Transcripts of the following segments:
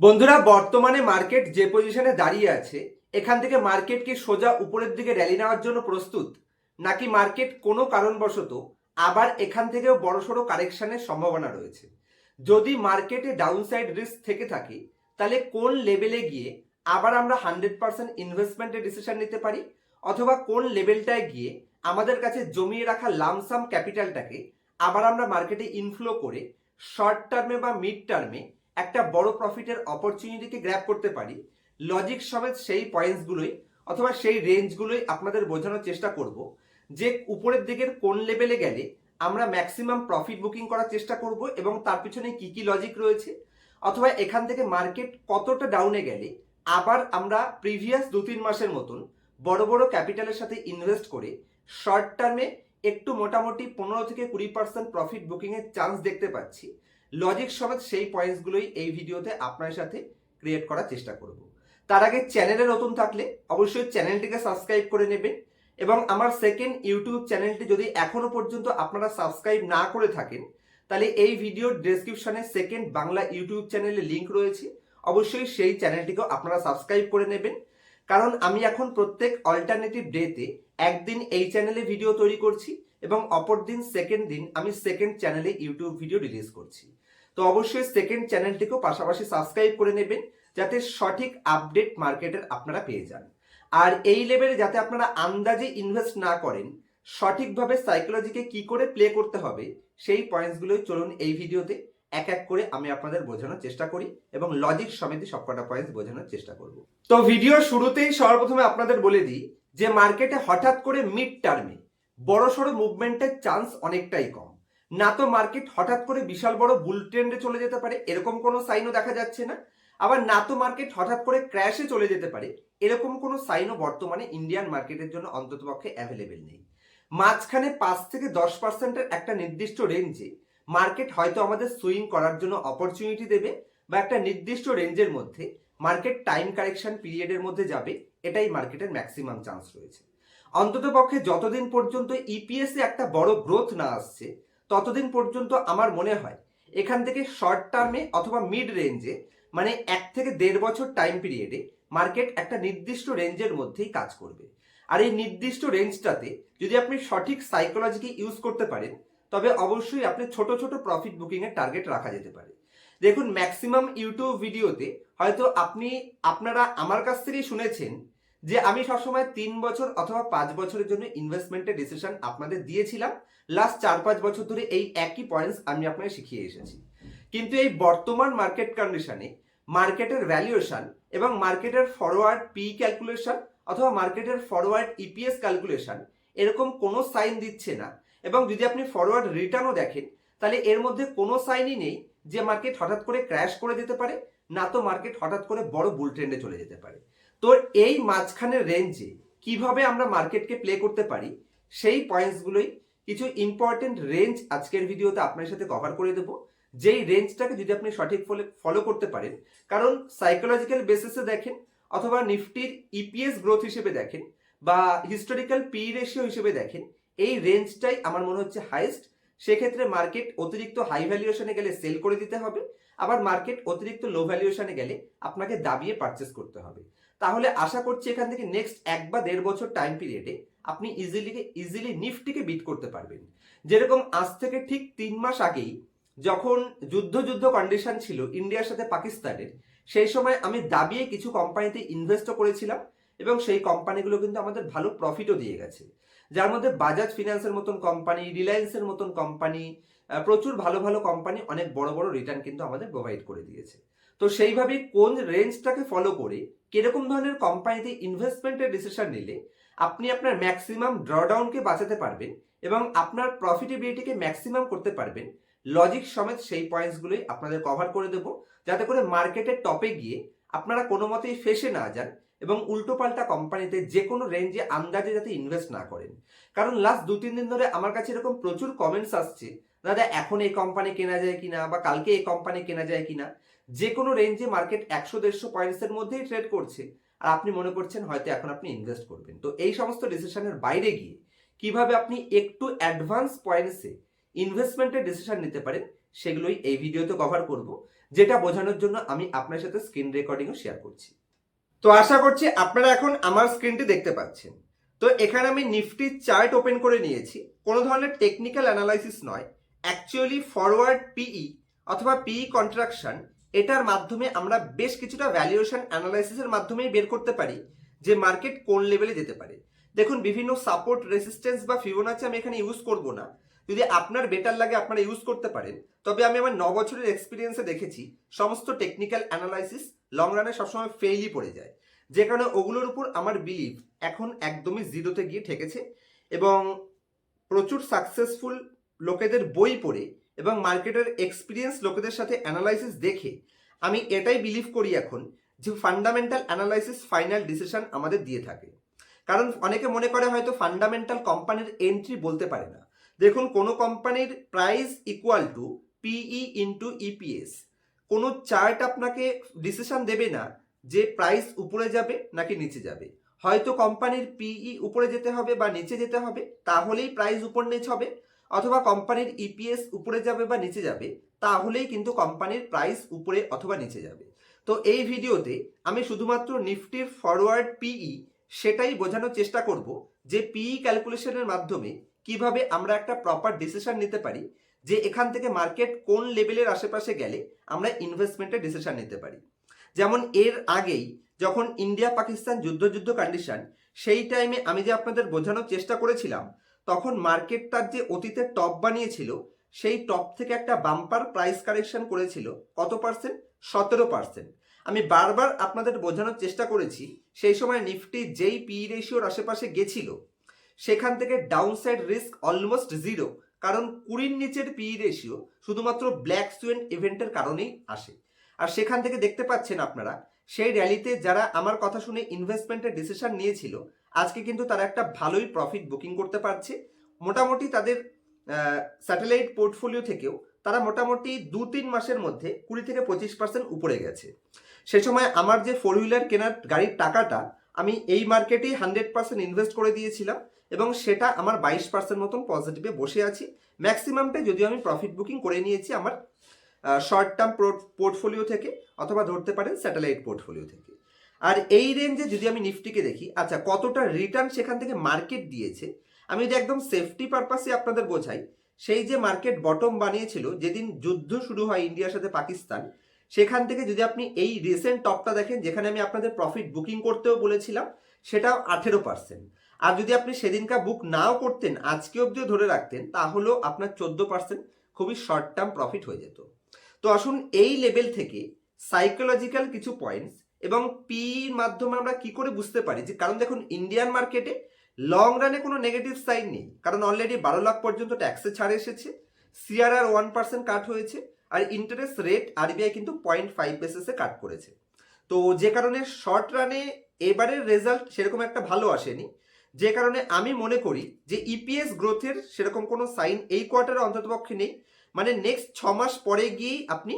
বন্ধুরা, বর্তমানে মার্কেট যে পজিশনে দাঁড়িয়ে আছে, এখান থেকে মার্কেট কি সোজা উপরের দিকে র্যালি নেওয়ার জন্য প্রস্তুত। নাকি মার্কেট কোনো কারণবশত আবার এখান থেকেও বড়সড় কারেকশনের সম্ভাবনা রয়েছে? যদি মার্কেটে ডাউনসাইড রিস্ক থেকে থাকে, তাহলে কোন লেভেলে গিয়ে আবার আমরা হান্ড্রেড পার্সেন্ট ইনভেস্টমেন্টের ডিসিশন নিতে পারি? অথবা কোন লেভেলটায় গিয়ে আমাদের কাছে জমিয়ে রাখা লামসাম ক্যাপিটালটাকে আবার আমরা মার্কেটে ইনফ্লো করে শর্ট টার্মে বা মিড টার্মে একটা বড় প্রফিটের অপরচুনিটিকে গ্র্যাপ করতে পারি লজিক সমেত সেই পয়েন্টসগুলোই অথবা সেই রেঞ্জগুলোই আপনাদের বোঝানোর চেষ্টা করব, যে উপরের দিকের কোন লেভেলে গেলে আমরা ম্যাক্সিমাম প্রফিট বুকিং করার চেষ্টা করব এবং তার পিছনে কি কি লজিক রয়েছে, অথবা এখান থেকে মার্কেট কতটা ডাউনে গেলে আবার আমরা প্রিভিয়াস দু তিন মাসের মতন বড় বড় ক্যাপিটালের সাথে ইনভেস্ট করে শর্ট টার্মে একটু মোটামুটি পনেরো থেকে কুড়ি পার্সেন্ট প্রফিট বুকিংয়ের চান্স দেখতে পাচ্ছি লজিক সমেত সেই পয়েন্টসগুলোই এই ভিডিওতে আপনার সাথে ক্রিয়েট করার চেষ্টা করব। তার আগে চ্যানেলে নতুন থাকলে অবশ্যই চ্যানেলটিকে সাবস্ক্রাইব করে নেবেন এবং আমার সেকেন্ড ইউটিউব চ্যানেলটি যদি এখনও পর্যন্ত আপনারা সাবস্ক্রাইব না করে থাকেন, তাহলে এই ভিডিওর ডেসক্রিপশনে সেকেন্ড বাংলা ইউটিউব চ্যানেলের লিংক রয়েছে। অবশ্যই সেই চ্যানেলটিকেও আপনারা সাবস্ক্রাইব করে নেবেন। কারণ আমি এখন প্রত্যেক অল্টারনেটিভ ডেতে একদিন এই চ্যানেলে ভিডিও তৈরি করছি। এবং অপর দিন সেকেন্ড দিন আমি সেকেন্ড চ্যানেলে ইউটিউব ভিডিও রিলিজ করছি। তো অবশ্যই সেকেন্ড চ্যানেলটিকেও পাশাপাশি সাবস্ক্রাইব করে নেবেন, যাতে সঠিক আপডেট মার্কেটের আপনারা পেয়ে যান। আর এই লেভেলে যাতে আপনারা আন্দাজে ইনভেস্ট না করেন, সঠিকভাবে সাইকোলজিকে কি করে প্লে করতে হবে, সেই পয়েন্টসগুলোই চলুন এই ভিডিওতে এক এক করে আমি আপনাদের বোঝানোর চেষ্টা করি এবং লজিক সমেতে সবকটা পয়েন্টস বোঝানোর চেষ্টা করব। তো ভিডিও শুরুতেই সর্বপ্রথমে আপনাদের বলে দিই যে মার্কেটে হঠাৎ করে মিড টার্মে বড় সড়ো মুভমেন্টের চান্স অনেকটাই কম। না তো মার্কেট হঠাৎ করে বিশাল বড় বুল ট্রেন্ডে চলে যেতে পারে, এরকম কোনো সাইনও দেখা যাচ্ছে না। আবার না তো মার্কেট হঠাৎ করে ক্র্যাশে চলে যেতে পারে, এরকম কোনো সাইনও বর্তমানে ইন্ডিয়ান মার্কেটের জন্য অন্ততপক্ষে অ্যাভেলেবেল নেই। মাঝখানে পাঁচ থেকে দশ পার্সেন্টের একটা নির্দিষ্ট রেঞ্জে মার্কেট হয়তো আমাদের সুইং করার জন্য অপরচুনিটি দেবে বা একটা নির্দিষ্ট রেঞ্জের মধ্যে মার্কেট টাইম কারেকশন পিরিয়ডের মধ্যে যাবে, এটাই মার্কেটের ম্যাক্সিমাম চান্স রয়েছে। অন্তত পক্ষে যতদিন পর্যন্ত ইপিএস এ একটা বড় গ্রোথ না আসছে, ততদিন পর্যন্ত আমার মনে হয় এখান থেকে শর্ট টার্মে অথবা মিড রেঞ্জে মানে এক থেকে দেড় বছর টাইম পিরিয়ডে মার্কেট একটা নির্দিষ্ট রেঞ্জের মধ্যেই কাজ করবে। আর এই নির্দিষ্ট রেঞ্জটাতে যদি আপনি সঠিক সাইকোলজিকে ইউজ করতে পারেন, তবে অবশ্যই আপনি ছোট ছোট প্রফিট বুকিং এর টার্গেট রাখা যেতে পারে। দেখুন ম্যাক্সিমাম ইউটিউব ভিডিওতে হয়তো আপনি, আপনারা আমার কাছ থেকেই শুনেছেন যে আমি সবসময় তিন বছর অথবা পাঁচ বছরের জন্য ইনভেস্টমেন্টের ডিসিশন আপনাদের দিয়েছিলাম লাস্ট চার পাঁচ বছর ধরে এই একই পয়েন্টস আমি আপনাকে শিখিয়ে এসেছি। কিন্তু এই বর্তমান মার্কেট কন্ডিশনে মার্কেটের ভ্যালুয়েশন এবং মার্কেটের ফরওয়ার্ড পি ক্যালকুলেশন অথবা মার্কেটের ফরওয়ার্ড ইপিএস ক্যালকুলেশন এরকম কোনো সাইন দিচ্ছে না। এবং যদি আপনি ফরওয়ার্ড রিটার্নও দেখেন, তাহলে এর মধ্যে কোনো সাইনই নেই যে মার্কেট হঠাৎ করে ক্র্যাশ করে যেতে পারে, না তো মার্কেট হঠাৎ করে বড় বুল ট্রেন্ডে চলে যেতে পারে। তো এই মাঝখানের রেঞ্জে কীভাবে আমরা মার্কেটকে প্লে করতে পারি, সেই পয়েন্টসগুলোই কিছু ইম্পর্টেন্ট রেঞ্জ আজকের ভিডিওতে আপনার সাথে কভার করে দেবো। যেই রেঞ্জটাকে যদি আপনি সঠিক ফলে ফলো করতে পারেন, কারণ সাইকোলজিক্যাল বেসিসে দেখেন অথবা নিফটির ইপিএস গ্রোথ হিসেবে দেখেন বা হিস্টোরিক্যাল পি রেশিও হিসেবে দেখেন, এই রেঞ্জটাই আমার মনে হচ্ছে হাইস্ট সেক্ষেত্রে মার্কেট অতিরিক্ত হাই ভ্যালুয়েশনে গেলে সেল করে দিতে হবে, আবার মার্কেট অতিরিক্ত লো ভ্যালুয়েশনে গেলে আপনাকে দাবিয়ে পারচেস করতে হবে। তাহলে আশা করছি এখান থেকে নেক্সট এক বা দেড় বছর টাইম পিরিয়ডে আপনি ইজিলি ইজিলি নিফটিকে বিট করতে পারবেন। যেরকম আজ থেকে ঠিক তিন মাস আগেই যখন যুদ্ধ যুদ্ধ কন্ডিশন ছিল ইন্ডিয়ার সাথে পাকিস্তানের, সেই সময় আমি দাবিয়ে কিছু কোম্পানিতে ইনভেস্টও করেছিলাম এবং সেই কোম্পানিগুলো কিন্তু আমাদের ভালো প্রফিটও দিয়ে গেছে। যার মধ্যে বাজাজ ফিনান্সের মতন কোম্পানি রিলায়েন্সের মতন কোম্পানি প্রচুর ভালো ভালো কোম্পানি অনেক বড় বড় রিটার্ন কিন্তু আমাদের প্রোভাইড করে দিয়েছে। তো সেইভাবে কোন রেঞ্জটাকে ফলো করে কীরকম ধরনের কোম্পানিতে ইনভেস্টমেন্টের ডিসিশন নিলে আপনি আপনার ম্যাক্সিমাম ড্রডাউনকে বাঁচাতে পারবেন এবং আপনার প্রফিটেবিলিটিকে ম্যাক্সিমাম করতে পারবেন। লজিক সমেত সেই পয়েন্টসগুলোই আপনাদের কভার করে দেবো। যাতে করে মার্কেটের টপে গিয়ে আপনারা কোনো মতেই ফেসে না যান এবং উল্টোপাল্টা কোম্পানিতে যে কোনো রেঞ্জে আন্দাজে যাতে ইনভেস্ট না করেন। কারণ লাস্ট দু তিন দিন ধরে আমার কাছে এরকম প্রচুর কমেন্টস আসছে দাদা, এখন এই কোম্পানি কেনা যায় কিনা বা কালকে এই কোম্পানি কেনা যায় কিনা যে কোনো রেঞ্জে মার্কেট একশো দেড়শো পয়েন্টসের মধ্যেই ট্রেড করছে। আর আপনি মনে করছেন হয়তো এখন আপনি ইনভেস্ট করবেন। তো এই সমস্ত ডিসিশনের বাইরে গিয়ে কীভাবে আপনি একটু অ্যাডভান্স পয়েন্টসে ইনভেস্টমেন্টের ডিসিশন নিতে পারেন, সেগুলোই এই ভিডিওতে কভার করব, যেটা বোঝানোর জন্য আমি আপনার সাথে স্ক্রিন রেকর্ডিংও শেয়ার করছি। তো আশা করছি আপনারা এখন আমার স্ক্রিনটি দেখতে পাচ্ছেন। তো এখানে আমি নিফটির চার্ট ওপেন করে নিয়েছি। কোনো ধরনের টেকনিক্যাল অ্যানালাইসিস নয়। অ্যাকচুয়ালি ফরওয়ার্ড পিই অথবা পিই কন্ট্রাকশন এটার মাধ্যমে আমরা বেশ কিছুটা ভ্যালুয়েশন অ্যানালাইসিসের মাধ্যমেই বের করতে পারি, যে মার্কেট কোন লেভেলে যেতে পারে। দেখুন, বিভিন্ন সাপোর্ট রেসিস্টেন্স বা ফিবোনাচি আমি এখানে ইউজ করব না। যদি আপনার বেটার লাগে, আপনারা ইউজ করতে পারেন। তবে আমি আমার ন বছরের এক্সপিরিয়েন্সে দেখেছি, সমস্ত টেকনিক্যাল অ্যানালাইসিস লং রানে সবসময় ফেইলই পড়ে যায়। যে কারণে ওগুলোর উপর আমার বিলিভ এখন একদমই জিরোতে গিয়ে ঠেকেছে এবং প্রচুর সাকসেসফুল লোকেদের বই পড়ে এবং মার্কেটের এক্সপিরিয়েন্স লোকেদের সাথে অ্যানালাইসিস দেখে, আমি এটাই বিলিভ করি এখন যে ফান্ডামেন্টাল অ্যানালাইসিস ফাইনাল ডিসিশন আমাদের দিয়ে থাকে। কারণ অনেকে মনে করে হয়তো ফান্ডামেন্টাল কোম্পানির এন্ট্রি বলতে পারে না। দেখুন, কোনো কোম্পানির price equal to PE into EPS কোনো চার্ট আপনাকে ডিসিশন দেবে না যে প্রাইস উপরে যাবে নাকি নিচে যাবে। হয়তো কোম্পানির পিই উপরে যেতে হবে বা নিচে যেতে হবে, তাহলেই প্রাইস উপর নিচ হবে। অথবা কোম্পানির ইপিএস উপরে যাবে বা নিচে যাবে, তাহলেই কিন্তু কোম্পানির প্রাইস উপরে অথবা নিচে যাবে। তো এই ভিডিওতে আমি শুধুমাত্র নিফটির ফরওয়ার্ড পিই সেটাই বোঝানোর চেষ্টা করব যে পিই ক্যালকুলেশনের মাধ্যমে কীভাবে আমরা একটা প্রপার ডিসিশন নিতে পারি, যে এখান থেকে মার্কেট কোন লেভেলের আশেপাশে গেলে আমরা ইনভেস্টমেন্টের ডিসিশন নিতে পারি। যেমন এর আগেই যখন ইন্ডিয়া পাকিস্তান যুদ্ধ যুদ্ধ কন্ডিশন সেই টাইমে আমি যে আপনাদের বোঝানোর চেষ্টা করেছিলাম তখন মার্কেট তার যে অতীতে টপ বানিয়েছিল, সেই টপ থেকে একটা বাম্পার প্রাইস কারেকশন করেছিল, কত পার্সেন্ট? সতেরো পার্সেন্ট। আমি বারবার আপনাদের বোঝানোর চেষ্টা করেছি, সেই সময় নিফটি যেই পি রেশিওর আশেপাশে গেছিল, সেখান থেকে ডাউনসাইড রিস্ক অলমোস্ট জিরো কারণ কুড়ির নিচের পি রেশিও শুধুমাত্র ব্ল্যাক সুয়েন ইভেন্টের কারণেই আসে। আর সেখান থেকে দেখতে পাচ্ছেন আপনারা, সেই র্যালিতে যারা আমার কথা শুনে ইনভেস্টমেন্টের ডিসিশন নিয়েছিল আজকে কিন্তু তারা একটা ভালোই প্রফিট বুকিং করতে পারছে। মোটামুটি তাদের স্যাটেলাইট পোর্টফোলিও থেকেও তারা মোটামুটি দু তিন মাসের মধ্যে কুড়ি থেকে পঁচিশ পার্সেন্ট উপরে গেছে। সে সময় আমার যে ফোর হুইলার কেনার গাড়ির টাকাটা আমি এই মার্কেটেই হান্ড্রেড পার্সেন্ট ইনভেস্ট করে দিয়েছিলাম এবং সেটা আমার বাইশ পার্সেন্ট মতন পজিটিভে বসে আছি। ম্যাক্সিমামটা যদিও আমি প্রফিট বুকিং করে নিয়েছি আমার শর্ট টার্ম পোর্টফোলিও থেকে অথবা ধরতে পারেন স্যাটেলাইট পোর্টফোলিও থেকে। আর এই রেঞ্জে যদি আমি নিফটিকে দেখি আচ্ছা কতটা রিটার্ন সেখান থেকে মার্কেট দিয়েছে? আমি যদি একদম সেফটি পারপাসে আপনাদের বোঝাই। সেই যে মার্কেট বটম বানিয়েছিল, যেদিন যুদ্ধ শুরু হয় ইন্ডিয়ার সাথে পাকিস্তান, সেখান থেকে যদি আপনি এই রিসেন্ট টপটা দেখেন, যেখানে আমি আপনাদের প্রফিট বুকিং করতেও বলেছিলাম, সেটাও আঠেরো পার্সেন্ট আর যদি আপনি সেদিনকার বুক নাও করতেন, আজকে অবধিও ধরে রাখতেন, তাহলেও আপনার চোদ্দ পার্সেন্ট খুবই শর্ট টার্ম প্রফিট হয়ে যেত। তো আসুন, এই লেভেল থেকে সাইকোলজিক্যাল কিছু পয়েন্টস এবং পির মাধ্যমে আমরা কি করে বুঝতে পারি যে, কারণ দেখুন ইন্ডিয়ান মার্কেটে লং রানে কোনো নেগেটিভ সাইন নেই। কারণ অলরেডি বারো লাখ পর্যন্ত ট্যাক্সে ছাড় এসেছে সিআরআর ওয়ান পার্সেন্ট কাট হয়েছে, আর ইন্টারেস্ট রেট আরবিআই কিন্তু পয়েন্ট ফাইভ বেসিসে কাট করেছে। তো যে কারণে শর্ট রানে এবারের রেজাল্ট সেরকম একটা ভালো আসেনি। যে কারণে আমি মনে করি যে ইপিএস গ্রোথের সেরকম কোনো সাইন এই কোয়ার্টারে অন্ততপক্ষে নেই। মানে নেক্সট ছ মাস পরে গিয়েই আপনি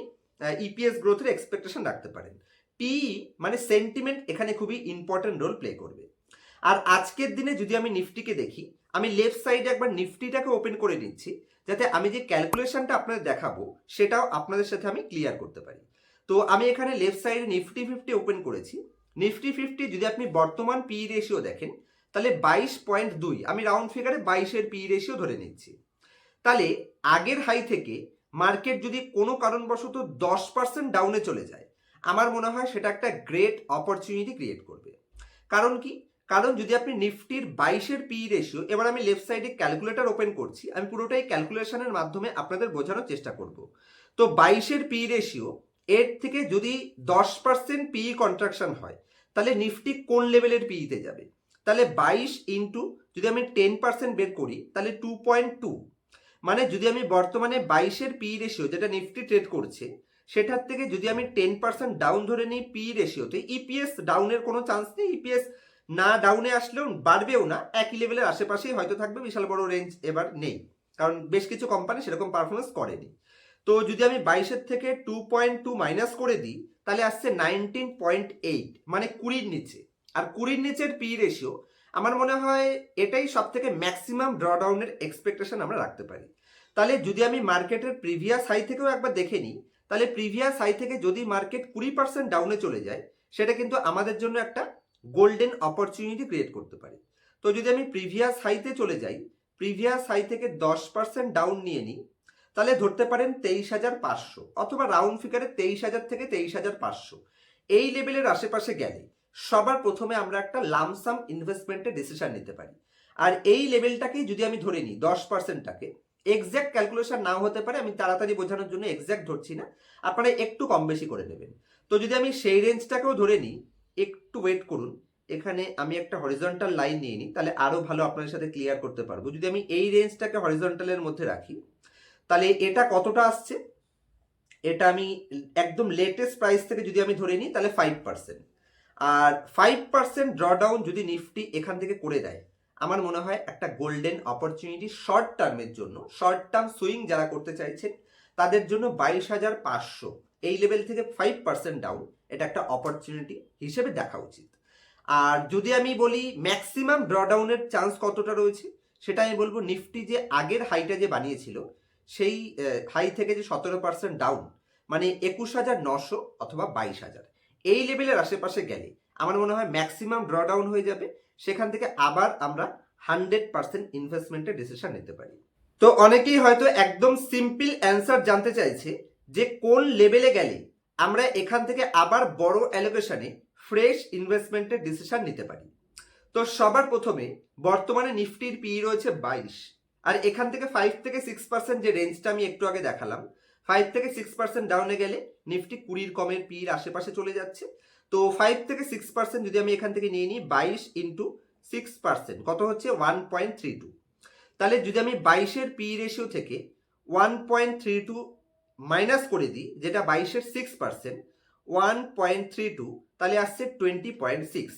ইপিএস গ্রোথের এক্সপেকটেশন রাখতে পারেন। পিই মানে সেন্টিমেন্ট এখানে খুবই ইম্পর্টেন্ট রোল প্লে করবে। আর আজকের দিনে যদি আমি নিফটিকে দেখি, আমি লেফট সাইডে একবার নিফটিটাকে ওপেন করে নিচ্ছি, যাতে আমি যে ক্যালকুলেশনটা আপনাদের দেখাবো, সেটাও আপনাদের সাথে আমি ক্লিয়ার করতে পারি। তো আমি এখানে লেফট সাইডে নিফটি ফিফটি ওপেন করেছি। নিফটি ফিফটি যদি আপনি বর্তমান পি রেশিও দেখেন, তাহলে বাইশ পয়েন্ট দুই, আমি রাউন্ড ফিগারে বাইশের পি রেশিও ধরে নিচ্ছি। তাহলে আগের হাই থেকে মার্কেট যদি কোনো কারণবশত দশ পার্সেন্ট ডাউনে চলে যায় আমার মনে হয় সেটা একটা গ্রেট অপরচুনিটি ক্রিয়েট করবে। কারণ কি? কারণ যদি আপনি নিফটির বাইশের পি রেশিও এবার আমি লেফট সাইডে ক্যালকুলেটর ওপেন করছি, আমি পুরোটাই ক্যালকুলেশনের মাধ্যমে আপনাদের বোঝানোর চেষ্টা করব। তো বাইশের পি রেশিও এর থেকে যদি দশ পার্সেন্ট পি কন্ট্রাকশন হয়, তাহলে নিফটি কোন লেভেলের পিইতে যাবে? তাহলে বাইশ ইন্টু যদি আমি টেন পার্সেন্ট বের করি, তাহলে টু পয়েন্ট টু মানে যদি আমি বর্তমানে বাইশের পি রেশিও যেটা নিফটি ট্রেড করছে সেটার থেকে যদি আমি টেন পার্সেন্ট ডাউন ধরে নিই পি রেশিওতে ইপিএস ডাউনের কোনো চান্স নেই ইপিএস না ডাউনে আসলেও বাড়বেও না, একই লেভেলের আশেপাশেই হয়তো থাকবে, বিশাল বড় রেঞ্জ এবার নেই। কারণ বেশ কিছু কোম্পানি সেরকম পারফরমেন্স করেনি। তো যদি আমি বাইশের থেকে টু পয়েন্ট টু মাইনাস করে দিই, তাহলে আসছে নাইনটিন পয়েন্ট এইট মানে কুড়ির নিচে। আর কুড়ির নিচের পি রেশিও আমার মনে হয় এটাই সব থেকে ম্যাক্সিমাম ড্রডাউনের এক্সপেকটেশন আমরা রাখতে পারি। তাহলে যদি আমি মার্কেটের প্রিভিয়াস হাই থেকেও একবার দেখে নিই তাহলে প্রিভিয়াস হাই থেকে যদি মার্কেট কুড়ি পার্সেন্ট ডাউনে চলে যায়, সেটা কিন্তু আমাদের জন্য একটা গোল্ডেন অপরচুনিটি ক্রিয়েট করতে পারে। তো যদি আমি প্রিভিয়াস হাইতে চলে যাই প্রিভিয়াস হাই থেকে দশ পার্সেন্ট ডাউন নিয়ে নিই, তাহলে ধরতে পারেন তেইশ হাজার পাঁচশো অথবা রাউন্ড ফিগারে তেইশ হাজার থেকে তেইশ হাজার পাঁচশো। এই লেভেলের আশেপাশে গেলে সবার প্রথমে আমরা একটা লামসাম ইনভেস্টমেন্টের ডিসিশন নিতে পারি। আর এই লেভেলটাকেই যদি আমি ধরে নিই, দশ পার্সেন্টটাকে এক্স্যাক্ট ক্যালকুলেশন নাও হতে পারে, আমি তাড়াতাড়ি বোঝানোর জন্য এক্স্যাক্ট ধরছি না। আপনারা একটু কম বেশি করে নেবেন। তো যদি আমি সেই রেঞ্জটাকেও ধরে নিই, একটু ওয়েট করুন, এখানে আমি একটা হরিজন্টাল লাইন নিয়ে নিই, তাহলে আরও ভালো আপনাদের সাথে ক্লিয়ার করতে পারব। যদি আমি এই রেঞ্জটাকে হরিজন্টালের মধ্যে রাখি, তাহলে এটা কতটা আসছে? এটা আমি একদম লেটেস্ট প্রাইস থেকে যদি আমি ধরে নিই, তাহলে ফাইভ পার্সেন্ট আর ফাইভ পার্সেন্ট ড্রডাউন যদি নিফটি এখান থেকে করে দেয় আমার মনে হয় একটা গোল্ডেন অপরচুনিটি শর্ট টার্মের জন্য শর্ট টার্ম সুইং যারা করতে চাইছেন, তাদের জন্য বাইশ হাজার পাঁচশো, এই লেভেল থেকে ফাইভ পার্সেন্ট ডাউন এটা একটা অপরচুনিটি হিসেবে দেখা উচিত। আর যদি আমি বলি ম্যাক্সিমাম ড্রডাউনের চান্স কতটা রয়েছে, সেটা আমি বলব নিফটি যে আগের হাইটা যে বানিয়েছিল, সেই হাই থেকে যে সতেরো পার্সেন্ট ডাউন মানে একুশ হাজার নশো অথবা বাইশ হাজার। এই লেভেলের আশেপাশে গেলে আমার মনে হয় ম্যাক্সিমাম ড্রডাউন হয়ে যাবে সেখান থেকে আবার আমরা হান্ড্রেড পার্সেন্ট ইনভেস্টমেন্টের ডিসিশন নিতে পারি। তো অনেকেই হয়তো একদম সিম্পল অ্যান্সার জানতে চাইছে যে কোন লেভেলে গেলে আমরা এখান থেকে আবার বড় অ্যালোকেশনে ফ্রেশ ইনভেস্টমেন্টের ডিসিশন নিতে পারি। তো সবার প্রথমে বর্তমানে নিফটির পি রয়েছে বাইশ। আর এখান থেকে ফাইভ থেকে সিক্স পার্সেন্ট যে রেঞ্জটা আমি একটু আগে দেখালাম ফাইভ থেকে সিক্স পার্সেন্ট ডাউনে গেলে নিফটি কুড়ির কমের পির আশেপাশে চলে যাচ্ছে। তো ফাইভ থেকে সিক্স পার্সেন্ট যদি আমি এখান থেকে নিয়ে নিই, বাইশ ইন্টু সিক্স পার্সেন্ট কত হচ্ছে? ওয়ান পয়েন্ট থ্রি টু তাহলে যদি আমি বাইশের পি রেশিও থেকে one point three two minus করে দিই, যেটা বাইশের six percent one point three two তাহলে আসছে টোয়েন্টি পয়েন্ট সিক্স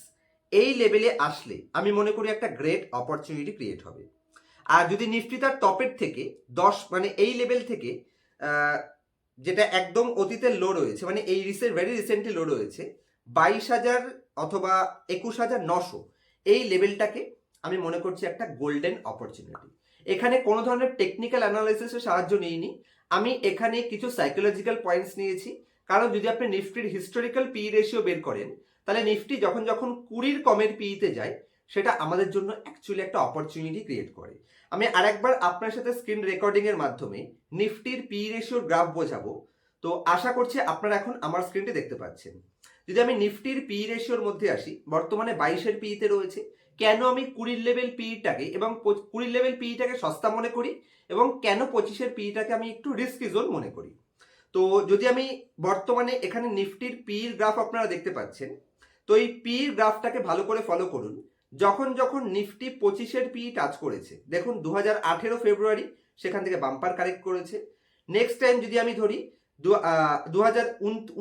এই লেভেলে আসলে আমি মনে করি একটা গ্রেট অপরচুনিটি ক্রিয়েট হবে। আর যদি নিফটি তার টপের থেকে দশ মানে এই লেভেল থেকে যেটা একদম অতীতের লো রয়েছে মানে এই রিসেন্ট ভেরি রিসেন্টলি লো রয়েছে বাইশ হাজার অথবা একুশ হাজার নশো। এই লেভেলটাকে আমি মনে করছি একটা গোল্ডেন অপরচুনিটি এখানে কোনো ধরনের টেকনিক্যাল অ্যানালাইসিসের সাহায্য নিইনি। আমি এখানে কিছু সাইকোলজিক্যাল পয়েন্টস নিয়েছি। কারণ যদি আপনি নিফটির হিস্টোরিক্যাল পি রেশিও বের করেন, তাহলে নিফটি যখন যখন কুড়ির কমের পিতে যায়, সেটা আমাদের জন্য অ্যাকচুয়ালি একটা অপরচুনিটি ক্রিয়েট করে। আমি আরেকবার আপনার সাথে স্ক্রিন রেকর্ডিং এর মাধ্যমে নিফটির পি রেশিওর গ্রাফ বোঝাবো। তো আশা করছি আপনারা এখন আমার স্ক্রিনটি দেখতে পাচ্ছেন। যদি আমি নিফটির পি রেশিওর মধ্যে আসি, বর্তমানে বাইশের পিতে রয়েছে, কেন আমি কুড়ির লেভেল পিটাকে এবং কুড়ির লেভেল পিটাকে সস্তা মনে করি এবং কেন পঁচিশের পিটাকে আমি একটু রিস্কি জোন মনে করি? তো যদি আমি বর্তমানে এখানে নিফটির পির গ্রাফ আপনারা দেখতে পাচ্ছেন, তো এই পির গ্রাফটাকে ভালো করে ফলো করুন। যখন যখন নিফটি পঁচিশের পি টাচ করেছে, দেখুন দু হাজার আঠেরো ফেব্রুয়ারি সেখান থেকে বাম্পার কারেক্ট করেছে। নেক্সট টাইম যদি আমি ধরি দু হাজার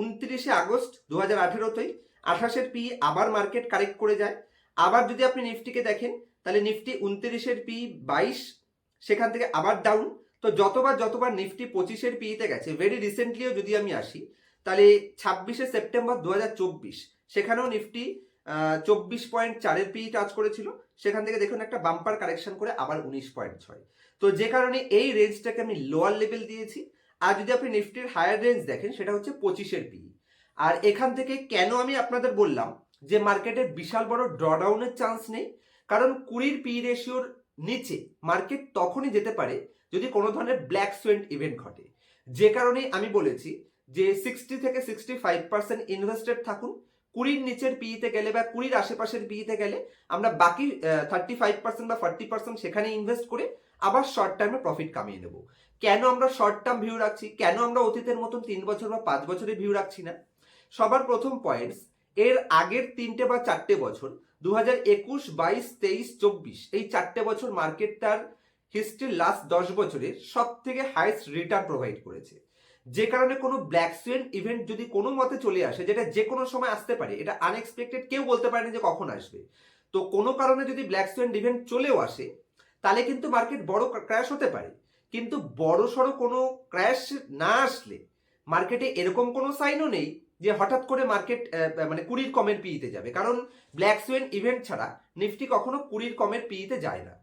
উনত্রিশে আগস্ট দু হাজার আঠেরোতেই আঠাশের পি আবার মার্কেট কারেক্ট করে যায়। আবার যদি আপনি নিফটিকে দেখেন, তাহলে নিফটি উনত্রিশের পি বাইশ, সেখান থেকে আবার ডাউন তো যতবার যতবার নিফটি পঁচিশের পিতে গেছে ভেরি রিসেন্টলিও যদি আমি আসি, তাহলে ছাব্বিশে সেপ্টেম্বর দু হাজার চব্বিশ, সেখানেও নিফটি চব্বিশ পয়েন্ট চারের পি টাচ করেছিল। সেখান থেকে দেখুন একটা বাম্পার কারেকশন করে আবার উনিশ পয়েন্ট ছয়। তো যে কারণে এই রেঞ্জটাকে আমি লোয়ার লেভেল দিয়েছি। আর যদি আপনি নিফটির হায়ার রেঞ্জ দেখেন, সেটা হচ্ছে পঁচিশের পি আর এখান থেকে কেন আমি আপনাদের বললাম যে মার্কেটের বিশাল বড় ড্রডাউনের চান্স নেই? কারণ কুড়ির পি রেশিওর নিচে মার্কেট তখনই যেতে পারে যদি কোনো ধরনের ব্ল্যাক সোয়েন্ট ইভেন্ট ঘটে। যে কারণে আমি বলেছি যে সিক্সটি থেকে সিক্সটি ফাইভ পার্সেন্ট ইনভেস্টেড থাকুন। কুড়ির নিচের পিইতে গেলে বা কুড়ির আশেপাশের পিইতে গেলে আমরা বাকি থার্টি ফাইভ পার্সেন্ট বা ফর্টি পার্সেন্ট সেখানে ইনভেস্ট করে আবার শর্ট টার্মে প্রফিট কামিয়ে নেব কেন আমরা শর্ট টার্ম ভিউ রাখছি? কেন আমরা অতীতের মতন তিন বছর বা পাঁচ বছরের ভিউ রাখছি না? সবার প্রথম পয়েন্টস এর আগের তিনটে বা চারটে বছর দু হাজার একুশ, বাইশ, তেইশ, চব্বিশ, এই চারটে বছর মার্কেট তার হিস্ট্রির লাস্ট দশ বছরে সব থেকে হাইস্ট রিটার্ন প্রোভাইড করেছে। যে কারণে কোনো ব্ল্যাক সুয়েন ইভেন্ট যদি কোনো মতে চলে আসে, যেটা যে কোনো সময় আসতে পারে, এটা আনএক্সপেক্টেড কেউ বলতে পারে না যে কখন আসবে। তো কোনো কারণে যদি ব্ল্যাক সুয়েন ইভেন্ট চলেও আসে, তাহলে কিন্তু মার্কেট বড় ক্র্যাশ হতে পারে। কিন্তু বড় সড়ো কোনো ক্র্যাশ না আসলে মার্কেটে এরকম কোনো সাইনও নেই যে হঠাৎ করে মার্কেট মানে কুড়ির কমের পিইতে যাবে। কারণ ব্ল্যাক সুয়েন ইভেন্ট ছাড়া নিফটি কখনো কুড়ির কমের পিইতে যায় না।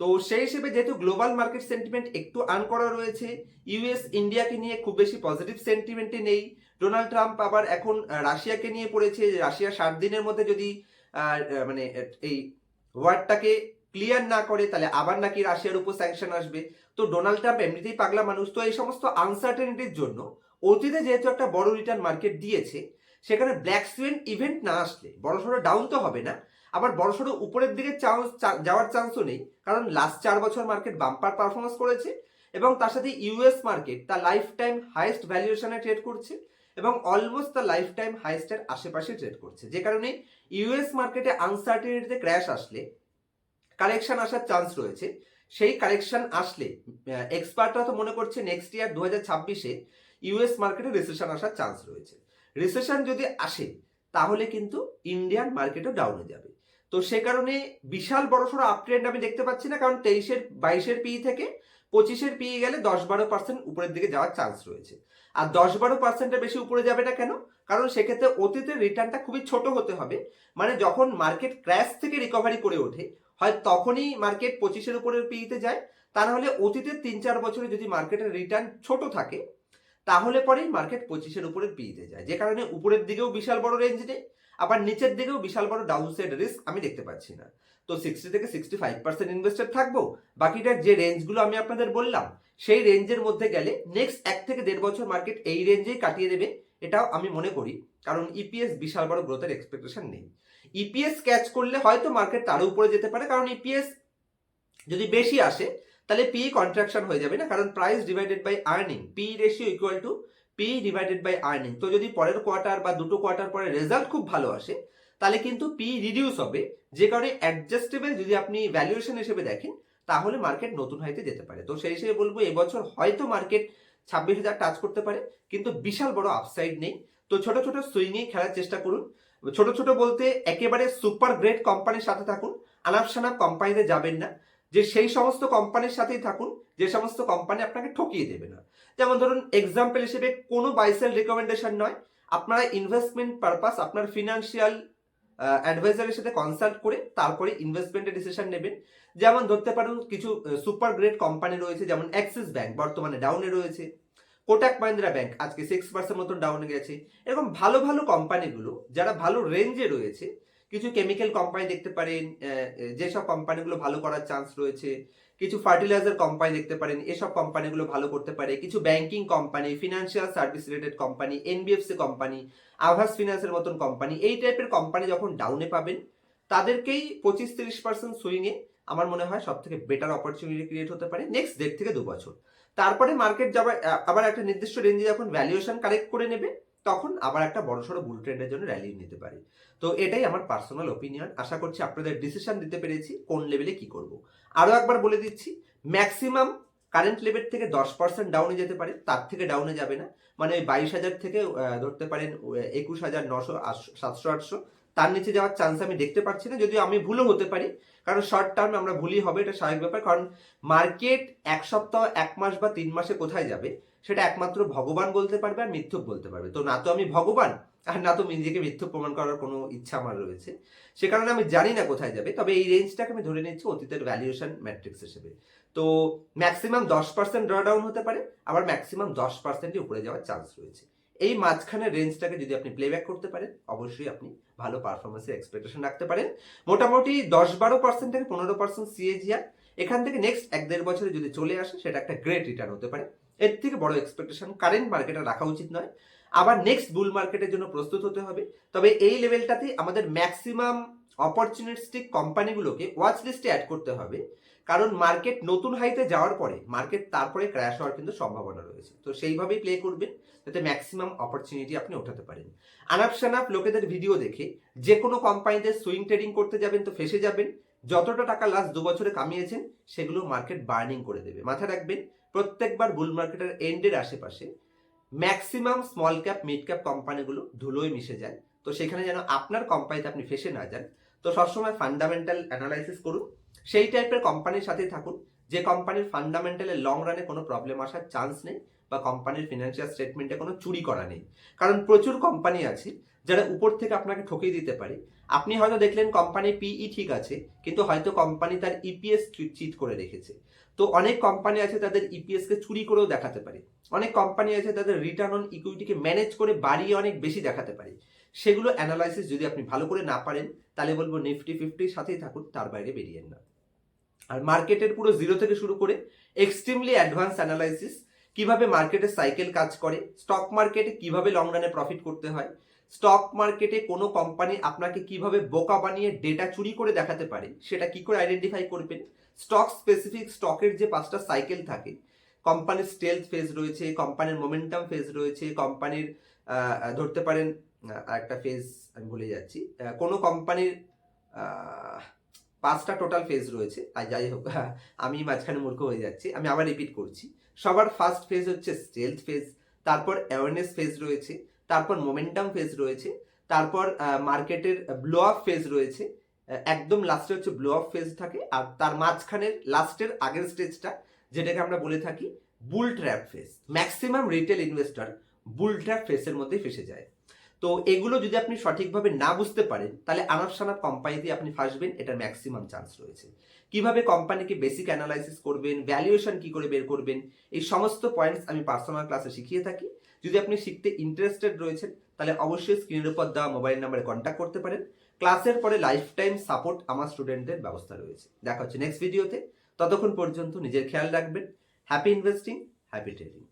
তো সেই হিসেবে যেহেতু গ্লোবাল মার্কেট সেন্টিমেন্ট একটু আর্ন করা রয়েছে ইউএস ইন্ডিয়াকে নিয়ে খুব বেশি পজিটিভ সেন্টিমেন্টে নেই। ডোনাল্ড ট্রাম্প আবার এখন রাশিয়াকে নিয়ে পড়েছে। রাশিয়া ষাট দিনের মধ্যে যদি মানে এই ওয়ার্ডটাকে ক্লিয়ার না করে, তাহলে আবার নাকি রাশিয়ার উপর স্যাংশন আসবে। তো ডোনাল্ড ট্রাম্প এমনিতেই পাগলা মানুষ, তো এই সমস্ত আনসার্টেনিটির জন্য অতীতে যেহেতু একটা বড় রিটার্ন মার্কেট দিয়েছে, সেখানে ব্ল্যাক সুইন ইভেন্ট না আসলে বড়সড় ডাউন তো হবে না, আবার বড়সড় উপরের দিকে চান্স যাওয়ার চান্সও নেই, কারণ লাস্ট চার বছর মার্কেট বাম্পার পারফরমেন্স করেছে এবং তার সাথে ইউএস মার্কেট তার লাইফ টাইম হাইয়েস্ট ভ্যালুয়েশনে ট্রেড করছে এবং অলমোস্ট তার লাইফ টাইম হাইয়েস্টের আশেপাশে ট্রেড করছে। যে কারণে ইউএস মার্কেটে আনসার্টেনিটিতে ক্র্যাশ আসলে কারেকশন আসার চান্স রয়েছে। সেই কালেকশন আসলে এক্সপার্টরা তো মনে করছে নেক্সট ইয়ার দু হাজার ছাব্বিশে ইউএস মার্কেটে রিসেশন আসার চান্স রয়েছে। রিসেশন যদি আসে, তাহলে কিন্তু ইন্ডিয়ান মার্কেটও ডাউনে যাবে। তো সে কারণে বিশাল বড়সড় আপ ট্রেন্ড আমি দেখতে পাচ্ছি না, কারণ তেইশের, বাইশের পি থেকে পঁচিশের পি গেলে দশ বারো পার্সেন্ট উপরের দিকে যাওয়ার চান্স রয়েছে। আর দশ বারো পার্সেন্টের বেশি উপরে যাবে না কেন? কারণ সেক্ষেত্রে অতীতের রিটার্নটা খুবই ছোট হতে হবে। মানে যখন মার্কেট ক্র্যাশ থেকে রিকভারি করে ওঠে হয় তখনই মার্কেট পঁচিশের উপরের পিতে যায়। তা নাহলে অতীতের তিন চার বছরে যদি মার্কেটের রিটার্ন ছোট থাকে, তাহলে পরেই মার্কেট পঁচিশের উপরের পিতে যায়। যে কারণে উপরের দিকেও বিশাল বড় রেঞ্জ নেই, আবার নিচের দিকেও বিশাল বড় ডাউন সাইড রিস্ক আমি দেখতে পাচ্ছি না। তো সিক্সটি থেকে সিক্সটি ফাইভ পার্সেন্ট ইনভেস্টেড থাকব। বাকিটার যে রেঞ্জগুলো আমি আপনাদের বললাম, সেই রেঞ্জের মধ্যে গেলে নেক্সট এক থেকে দেড় বছর মার্কেট এই রেঞ্জেই কাটিয়ে দেবে, এটাও আমি মনে করি। কারণ ইপিএস বিশাল বড় গ্রোথের এক্সপেকটেশন নেই। ইপিএস ক্যাচ করলে হয়তো মার্কেট তারও উপরে যেতে পারে, কারণ ইপিএস যদি বেশি আসে, তাহলে পি কন্ট্রাকশন হয়ে যাবে না, কারণ price divided by earning P ratio equal to P divided by earning তো যদি পরের কোয়ার্টার বা দুটো কোয়ার্টার পরে রেজাল্ট খুব ভালো আসে, তাহলে কিন্তু পি রিডিউস হবে। যে কারণে অ্যাডজাস্টেবল যদি আপনি ভ্যালুয়েশন হিসেবে দেখেন, তাহলে মার্কেট নতুন হাইতে যেতে পারে। তো সেই হিসেবে বলব, এবছর হয়তো মার্কেট ছাব্বিশ হাজার টাচ করতে পারে, কিন্তু বিশাল বড় আপসাইড নেই। তো ছোট ছোট সুইংয়ে খেলার চেষ্টা করুন। ছোট ছোট বলতে একেবারে সুপার গ্রেট কোম্পানির সাথে থাকুন আনাপ সানাপ কোম্পানিতে যাবেন না। যে সেই সমস্ত কোম্পানির সাথেই থাকুন, যে সমস্ত কোম্পানি আপনাকে ঠকিয়ে দেবে না। যেমন ধরুন এক্সাম্পল হিসেবে কোনো বাইসেল রেকমেন্ডেশন নয়। আপনারা ইনভেস্টমেন্ট পারপাস আপনার ফিনান্সিয়াল অ্যাডভাইজারের সাথে কনসাল্ট করে তারপরে ইনভেস্টমেন্টের ডিসিশন নেবেন। যেমন ধরতে পারেন, কিছু সুপার গ্রেট কোম্পানি রয়েছে, যেমন অ্যাক্সিস ব্যাংক বর্তমানে ডাউনে রয়েছে। কোটাক মাহিন্দ্রা ব্যাংক আজকে সিক্স পার্সেন্ট মতন ডাউনে গেছে। এরকম ভালো ভালো কোম্পানিগুলো যারা ভালো রেঞ্জে রয়েছে, কিছু কেমিক্যাল কোম্পানি দেখতে পারেন যেসব কোম্পানিগুলো ভালো করার চান্স রয়েছে, কিছু ফার্টিলাইজার কোম্পানি দেখতে পারেন, এসব কোম্পানিগুলো ভালো করতে পারে, কিছু banking company financial service related company NBFC company Aavas ফিনান্সের মতন কোম্পানি এই টাইপের কোম্পানি যখন ডাউনে পাবেন, তাদেরকেই পঁচিশ তিরিশ পার্সেন্ট সুইংয়ে আমার মনে হয় সব থেকে বেটার অপরচুনিটি ক্রিয়েট হতে পারে নেক্সট দেড় থেকে দু বছর। তারপরে মার্কেট যাবার আবার একটা নির্দিষ্ট রেঞ্জে যখন ভ্যালুয়েশন কালেক্ট করে নেবে, তখন আবার একটা বড়সড় বুল ট্রেন্ডের জন্য র্যালি নিতে পারি। তো এটাই আমার পার্সোনাল ওপিনিয়ন আশা করছি আপনাদের ডিসিশন দিতে পেরেছি, কোন লেভেলে কি করব। আরও একবার বলে দিচ্ছি ম্যাক্সিমাম কারেন্ট লেভেল থেকে দশ পার্সেন্ট ডাউনে যেতে পারে, তার থেকে ডাউনে যাবে না। মানে বাইশ হাজার থেকে ধরতে পারেন, একুশ হাজার নশো সাতশো, আটশো তার নিচে যাওয়ার চান্স আমি দেখতে পাচ্ছি না, যদিও আমি ভুলও হতে পারি। কারণ শর্ট টার্মে আমরা ভুলই হবে, এটা স্বাভাবিক ব্যাপার। কারণ মার্কেট এক সপ্তাহ, এক মাস বা তিন মাসে কোথায় যাবে, সেটা একমাত্র ভগবান বলতে পারবে আর মিথ্যুক বলতে পারবে। তো না তো আমি ভগবান, আর না তো নিজেকে মিথ্যুক প্রমাণ করার কোনো ইচ্ছা আমার রয়েছে। সে কারণে আমি জানি না কোথায় যাবে, তবে এই রেঞ্জটাকে আমি ধরে নিচ্ছি অতীতের ভ্যালুয়েশন ম্যাট্রিক্স হিসেবে। তো ম্যাক্সিমাম দশ পার্সেন্ট ড্র ডাউন হতে পারে, আবার ম্যাক্সিমাম দশ পার্সেন্টই উপরে যাওয়ার চান্স রয়েছে। এই মাঝখানের রেঞ্জটাকে যদি আপনি প্লেব্যাক করতে পারেন, অবশ্যই আপনি ভালো পারফরমেন্সের এক্সপেকটেশন রাখতে পারেন। মোটামুটি দশ বারো পার্সেন্ট থেকে পনেরো পার্সেন্ট সিএজিআর এখান থেকে নেক্সট এক দেড় বছরে যদি চলে আসে, সেটা একটা গ্রেট রিটার্ন হতে পারে। এর থেকে বড় এক্সপেকটেশন কারেন্ট মার্কেটে রাখা উচিত নয়। আবার নেক্সট বুল মার্কেটের জন্য প্রস্তুত হতে হবে। তবে এই লেভেলটাতে আমাদের ম্যাক্সিমাম অপরচুনিস্টিক কোম্পানিগুলোকে ওয়াচ লিস্টে অ্যাড করতে হবে। কারণ মার্কেট নতুন হাইতে যাওয়ার পরে, মার্কেট তারপরে ক্র্যাশ হওয়ার কিন্তু সম্ভাবনা রয়েছে। তো সেইভাবেই প্লে করবেন, যাতে ম্যাক্সিমাম অপরচুনিটি আপনি ওঠাতে পারেন। আনাপ সানাপ লোকেদের ভিডিও দেখে যে কোনো কোম্পানিতে সুইং ট্রেডিং করতে যাবেন তো ফেসে যাবেন। যতটা টাকা লাস্ট দু বছরে কামিয়েছেন, সেগুলো মার্কেট বার্নিং করে দেবে। মাথায় রাখবেন, প্রত্যেকবার বুল মার্কেটের এন্ডের আশেপাশে maximum small cap mid cap কোম্পানিগুলো ধুলোয় মিশে যায়। তো সেখানে যেন আপনার কোম্পানিতে আপনি ফেসে না যান তো সবসময় ফান্ডামেন্টাল অ্যানালাইসিস করুন। সেই টাইপের কোম্পানির সাথেই থাকুন। যে কোম্পানির ফান্ডামেন্টালে লং রানে কোনো প্রবলেম আসার চান্স নেই বা কোম্পানির ফিনান্সিয়াল স্টেটমেন্টে কোনো চুরি করা নেই। কারণ প্রচুর কোম্পানি আছে যারা উপর থেকে আপনাকে ঠকিয়ে দিতে পারে। আপনি হয়তো দেখলেন কোম্পানি পিই ঠিক আছে, কিন্তু হয়তো কোম্পানি তার ইপিএস চিট করে রেখেছে। তো অনেক কোম্পানি আছে তাদের ইপিএস কে চুরি করেও দেখাতে পারে। অনেক কোম্পানি আছে তাদের রিটার্ন অন ইকুইটিকে ম্যানেজ করে বাড়িয়ে অনেক বেশি দেখাতে পারে। সেগুলো অ্যানালাইসিস যদি আপনি ভালো করে না পারেন, তাহলে বলব নিফটি ফিফটির সাথেই থাকুন, তার বাইরে বেরিয়েন না। আর মার্কেটের পুরো জিরো থেকে শুরু করে এক্সট্রিমলি অ্যাডভান্স অ্যানালাইসিস কীভাবে মার্কেটের সাইকেল কাজ করে স্টক মার্কেটে কীভাবে লং রানে প্রফিট করতে হয় স্টক মার্কেটে কোনো কোম্পানি আপনাকে কীভাবে বোকা বানিয়ে ডেটা চুরি করে দেখাতে পারে, সেটা কি করে আইডেন্টিফাই করবেন? স্টক স্পেসিফিক স্টকের যে পাঁচটা সাইকেল থাকে কোম্পানির স্টেলথ ফেজ রয়েছে কোম্পানির মোমেন্টাম ফেজ রয়েছে কোম্পানির ধরতে পারেন আহ, একটা ফেজ আমি ভুলে যাচ্ছি। কোনো কোম্পানির পাঁচটা টোটাল ফেজ রয়েছে। আর যাই হোক আমি মাঝখানে মূর্খ হয়ে যাচ্ছি। আমি আবার রিপিট করছি। সবার ফার্স্ট ফেজ হচ্ছে স্টেলথ ফেজ তারপর অ্যাওয়ারনেস ফেজ রয়েছে তারপর মোমেন্টাম ফেজ রয়েছে তারপর মার্কেটের ব্লো আপ ফেজ রয়েছে। একদম লাস্টে হচ্ছে ব্লো আপ ফেজ থাকে। আর তার মাঝখানের লাস্টের আগের স্টেজটা যেটাকে আমরা বলে থাকি bull trap phase maximum retail investor bull trap ফেসের মধ্যে ফেসে যায়। তো এগুলো যদি আপনি সঠিকভাবে না বুঝতে পারেন, তাহলে আনাপ সানাপ কোম্পানিতে আপনি ফাঁসবেন, এটার ম্যাক্সিমাম চান্স রয়েছে। কীভাবে কোম্পানিকে বেসিক অ্যানালাইসিস করবেন ভ্যালুয়েশন কি করে বের করবেন, এই সমস্ত পয়েন্টস আমি পার্সোনাল ক্লাসে শিখিয়ে থাকি। যদি আপনি শিখতে ইন্টারেস্টেড রয়েছেন, তাহলে অবশ্যই স্ক্রিনের উপর দেওয়া মোবাইল নাম্বারে কন্ট্যাক্ট করতে পারেন। ক্লাসের পরে লাইফ টাইম সাপোর্ট আমার স্টুডেন্টদের ব্যবস্থা রয়েছে। দেখা হচ্ছে নেক্সট ভিডিওতে ততক্ষণ পর্যন্ত নিজের খেয়াল রাখবেন। Happy investing happy trading